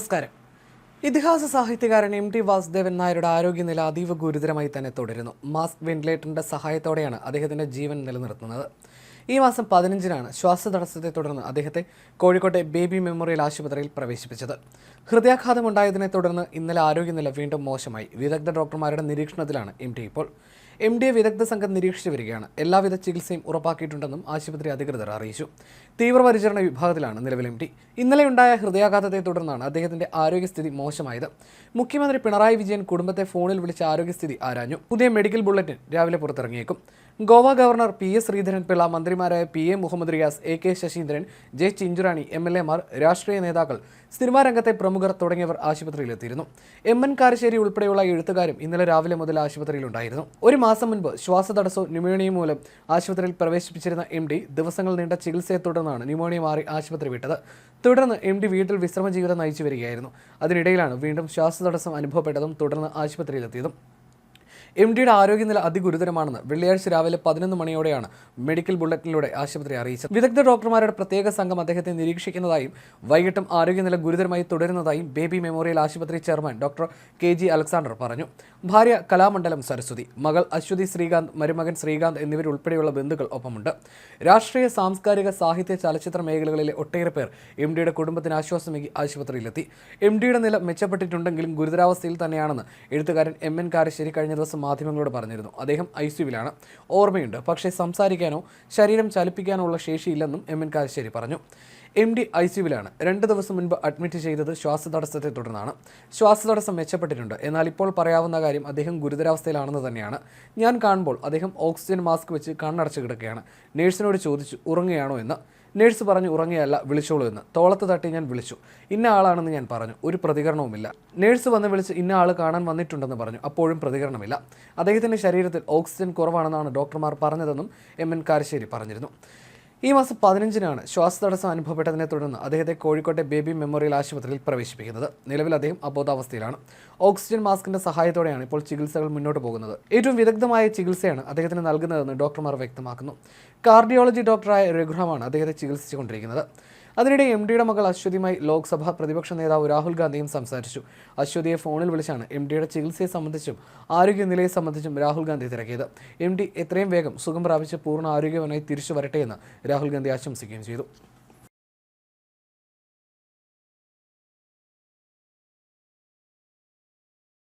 നമസ്കാരം. ഇതിഹാസ സാഹിത്യകാരൻ എം ടി വാസുദേവൻ നായരുടെ ആരോഗ്യനില അതീവ ഗുരുതരമായി തന്നെ തുടരുന്നു. മാസ്ക് വെന്റിലേറ്ററിന്റെ സഹായത്തോടെയാണ് അദ്ദേഹത്തിന്റെ ജീവൻ നിലനിർത്തുന്നത്. ഈ മാസം പതിനഞ്ചിനാണ് ശ്വാസതടസ്സത്തെ തുടർന്ന് അദ്ദേഹത്തെ കോഴിക്കോട്ടെ ബേബി മെമ്മോറിയൽ ആശുപത്രിയിൽ പ്രവേശിപ്പിച്ചത്. ഹൃദയാഘാതമുണ്ടായതിനെ തുടർന്ന് ഇന്നലെ ആരോഗ്യനില വീണ്ടും മോശമായി. വിദഗ്ധ ഡോക്ടർമാരുടെ നിരീക്ഷണത്തിലാണ് എം ടി ഇപ്പോൾ എം ഡി എ വിദഗ്ധ സംഘം നിരീക്ഷിച്ചു വരികയാണ്. എല്ലാവിധ ചികിത്സയും ഉറപ്പാക്കിയിട്ടുണ്ടെന്നും ആശുപത്രി അധികൃതർ അറിയിച്ചു. തീവ്രപരിചരണ വിഭാഗത്തിലാണ് നിലവിൽ എം ഡി ഇന്നലെയുണ്ടായ ഹൃദയാഘാതത്തെ തുടർന്നാണ് അദ്ദേഹത്തിന്റെ ആരോഗ്യസ്ഥിതി മോശമായത്. മുഖ്യമന്ത്രി പിണറായി വിജയൻ കുടുംബത്തെ ഫോണിൽ വിളിച്ച് ആരോഗ്യസ്ഥിതി ആരാഞ്ഞു. പുതിയ മെഡിക്കൽ ബുള്ളറ്റിൻ രാവിലെ പുറത്തിറങ്ങിയേക്കും. Goa governor P S Sreedharan Pillai മന്ത്രിമാരായ P A Muhammad Riyas A K Saseendran J Chinchurani M L എമാർ രാഷ്ട്രീയ നേതാക്കൾ സിനിമാ രംഗത്തെ പ്രമുഖർ തുടങ്ങിയവർ ആശുപത്രിയിലെത്തിയിരുന്നു. എം എൻ കാരശ്ശേരി ഉൾപ്പെടെയുള്ള എഴുത്തുകാരും ഇന്നലെ രാവിലെ മുതൽ ആശുപത്രിയിലുണ്ടായിരുന്നു. ഒരു മാസം മുൻപ് ശ്വാസതടസ്സവും ന്യൂമോണിയ മൂലം ആശുപത്രിയിൽ പ്രവേശിപ്പിച്ചിരുന്ന എം ഡി ദിവസങ്ങൾ നീണ്ട ചികിത്സയെ തുടർന്നാണ് ന്യൂമോണിയ മാറി ആശുപത്രി വിട്ടത്. തുടർന്ന് എം ഡി വീട്ടിൽ വിശ്രമ ജീവിതം നയിച്ചു വരികയായിരുന്നു. അതിനിടയിലാണ് വീണ്ടും ശ്വാസതടസ്സം അനുഭവപ്പെട്ടതും തുടർന്ന് ആശുപത്രിയിലെത്തിയതും. എം ഡിയുടെ ആരോഗ്യനില അതിഗുരുതരമാണെന്ന് വെള്ളിയാഴ്ച രാവിലെ പതിനൊന്ന് മണിയോടെയാണ് മെഡിക്കൽ ബുള്ളറ്റിനിലൂടെ ആശുപത്രി അറിയിച്ചത്. വിദഗ്ധ ഡോക്ടർമാരുടെ പ്രത്യേക സംഘം അദ്ദേഹത്തെ നിരീക്ഷിക്കുന്നതായും വൈകിട്ടും ആരോഗ്യനില ഗുരുതരമായി തുടരുന്നതായും ബേബി മെമ്മോറിയൽ ആശുപത്രി chairman doctor K G Alexander പറഞ്ഞു. ഭാര്യ കലാമണ്ഡലം സരസ്വതി മകൾ അശ്വതി ശ്രീകാന്ത് മരുമകൻ ശ്രീകാന്ത് എന്നിവരുൾപ്പെടെയുള്ള ബന്ധുക്കൾ ഒപ്പമുണ്ട്. രാഷ്ട്രീയ സാംസ്കാരിക സാഹിത്യ ചലച്ചിത്ര മേഖലകളിലെ ഒട്ടേറെ പേർ എം ഡിയുടെ കുടുംബത്തിന് ആശ്വാസമേകി ആശുപത്രിയിലെത്തി. എം ഡിയുടെ നില മെച്ചപ്പെട്ടിട്ടുണ്ടെങ്കിലും ഗുരുതരാവസ്ഥയിൽ തന്നെയാണെന്ന് എഴുത്തുകാരൻ എം എൻ കാരശ്ശേരി കഴിഞ്ഞ ദിവസം മാധ്യമങ്ങളോട് പറഞ്ഞിരുന്നു. അദ്ദേഹം ഐ സിയുവിലാണ് ഓർമ്മയുണ്ട്. പക്ഷേ സംസാരിക്കാനോ ശരീരം ചലിപ്പിക്കാനോ ഉള്ള ശേഷിയില്ലെന്നും എം എൻ കാശ്ശേരി പറഞ്ഞു. എം ഡി ഐ സിയുവിലാണ് രണ്ട് ദിവസം മുൻപ് അഡ്മിറ്റ് ചെയ്തത് ശ്വാസതടസ്സത്തെ തുടർന്നാണ്. ശ്വാസതടസ്സം മെച്ചപ്പെട്ടിട്ടുണ്ട്. എന്നാൽ ഇപ്പോൾ പറയാവുന്ന കാര്യം അദ്ദേഹം ഗുരുതരാവസ്ഥയിലാണെന്ന് തന്നെയാണ്. ഞാൻ കാണുമ്പോൾ അദ്ദേഹം ഓക്സിജൻ മാസ്ക് വെച്ച് കണ്ണടച്ച് കിടക്കുകയാണ്. നേഴ്സിനോട് ചോദിച്ചു ഉറങ്ങുകയാണോ? എന്ന്. നേഴ്സ് പറഞ്ഞു ഉറങ്ങിയല്ല വിളിച്ചോളൂ എന്ന്. തോളത്ത് തട്ടി ഞാൻ വിളിച്ചു. ഇന്ന ആളാണെന്ന് ഞാൻ പറഞ്ഞു. ഒരു പ്രതികരണവുമില്ല. നേഴ്സ് വന്ന് വിളിച്ച് ഇന്ന ആൾ കാണാൻ വന്നിട്ടുണ്ടെന്ന് പറഞ്ഞു. അപ്പോഴും പ്രതികരണമില്ല. അദ്ദേഹത്തിന്റെ ശരീരത്തിൽ ഓക്സിജൻ കുറവാണെന്നാണ് ഡോക്ടർമാർ പറഞ്ഞതെന്നും എം എൻ കാരശ്ശേരി പറഞ്ഞിരുന്നു. ഈ മാസം പതിനഞ്ചിനാണ് ശ്വാസതടസ്സം അനുഭവപ്പെട്ടതിനെ തുടർന്ന് അദ്ദേഹത്തെ കോഴിക്കോട്ടെ ബേബി മെമ്മോറിയൽ ആശുപത്രിയിൽ പ്രവേശിപ്പിക്കുന്നത്. നിലവിൽ അദ്ദേഹം അബോധാവസ്ഥയിലാണ്. ഓക്സിജൻ മാസ്കിന്റെ സഹായത്തോടെയാണ് ഇപ്പോൾ ചികിത്സകൾ മുന്നോട്ട് പോകുന്നത്. ഏറ്റവും വിദഗ്ധമായ ചികിത്സയാണ് അദ്ദേഹത്തിന് നൽകുന്നതെന്ന് ഡോക്ടർമാർ വ്യക്തമാക്കുന്നു. കാർഡിയോളജി ഡോക്ടറായ രഘുറാമാണ് അദ്ദേഹത്തെ ചികിത്സിച്ചുകൊണ്ടിരിക്കുന്നത്. അതിനിടെ എം ഡിയുടെ മകൾ അശ്വതിയുമായി ലോക്സഭ പ്രതിപക്ഷ നേതാവ് രാഹുൽ ഗാന്ധിയും സംസാരിച്ചു. അശ്വതിയെ ഫോണിൽ വിളിച്ചാണ് എം ഡിയുടെ ചികിത്സയെ സംബന്ധിച്ചും ആരോഗ്യനിലയെ സംബന്ധിച്ചും രാഹുൽ ഗാന്ധി തിരക്കിയത്. എം ഡി എത്രയും വേഗം സുഖം പ്രാപിച്ച് പൂർണ ആരോഗ്യവനായി തിരിച്ചു വരട്ടെ എന്ന് രാഹുൽ ഗാന്ധി ആശംസിക്കുകയും ചെയ്തു.